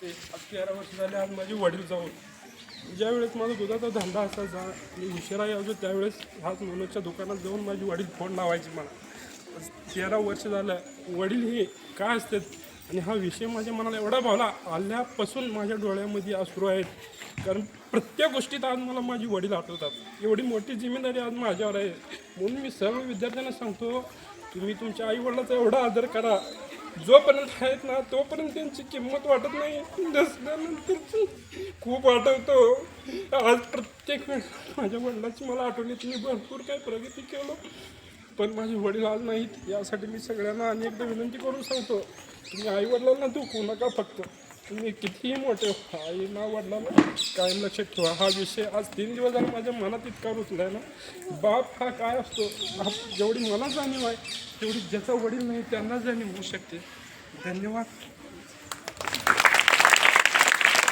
ते आज तेरा वर्ष झाले आज माझे वडील जाऊन. ज्यावेळेस माझा दुधाचा धंदा असायचा मी उशिरा यायचो त्यावेळेस हाच मनोजच्या दुकानात जाऊन माझी वडील फोन लावायची मला. तेरा वर्ष झालं वडील हे काय असतात? आणि हा विषय माझ्या मनाला एवढा भावला आल्यापासून माझ्या डोळ्यामध्ये अश्रू आहेत कारण प्रत्येक गोष्टीत आज मला माझी वडील आठवतात. एवढी मोठी जिम्मेदारी आज माझ्यावर आहे. म्हणून मी सर्व विद्यार्थ्यांना सांगतो तुम्ही तुमच्या आईवडिलाचा एवढा आदर करा. जोपर्यंत आहेत ना तोपर्यंत त्यांची किंमत वाटत नाही. नसल्यानंतर खूप आठवतो. आज प्रत्येक वेळ माझ्या वडिलांची मला आठवण येते मी भरपूर काही प्रगती केलं. पण माझे वडील आज नाहीत. यासाठी मी सगळ्यांना अनेकदा विनंती करून सांगतो तुम्ही आई वडिलांना दुखवू नका फक्त. तुम्ही कितीही मोठे व्हा, आईना वडिलांना कायम लक्षात ठेवा. हा विषय आज तीन दिवस झाला माझ्या मनात इतका रुचलाय ना. बाप हा काय असतो? जेवढी मला जाणीव आहे तेवढी ज्याचा वडील नाही त्यांना जाणीव होऊ शकते. धन्यवाद.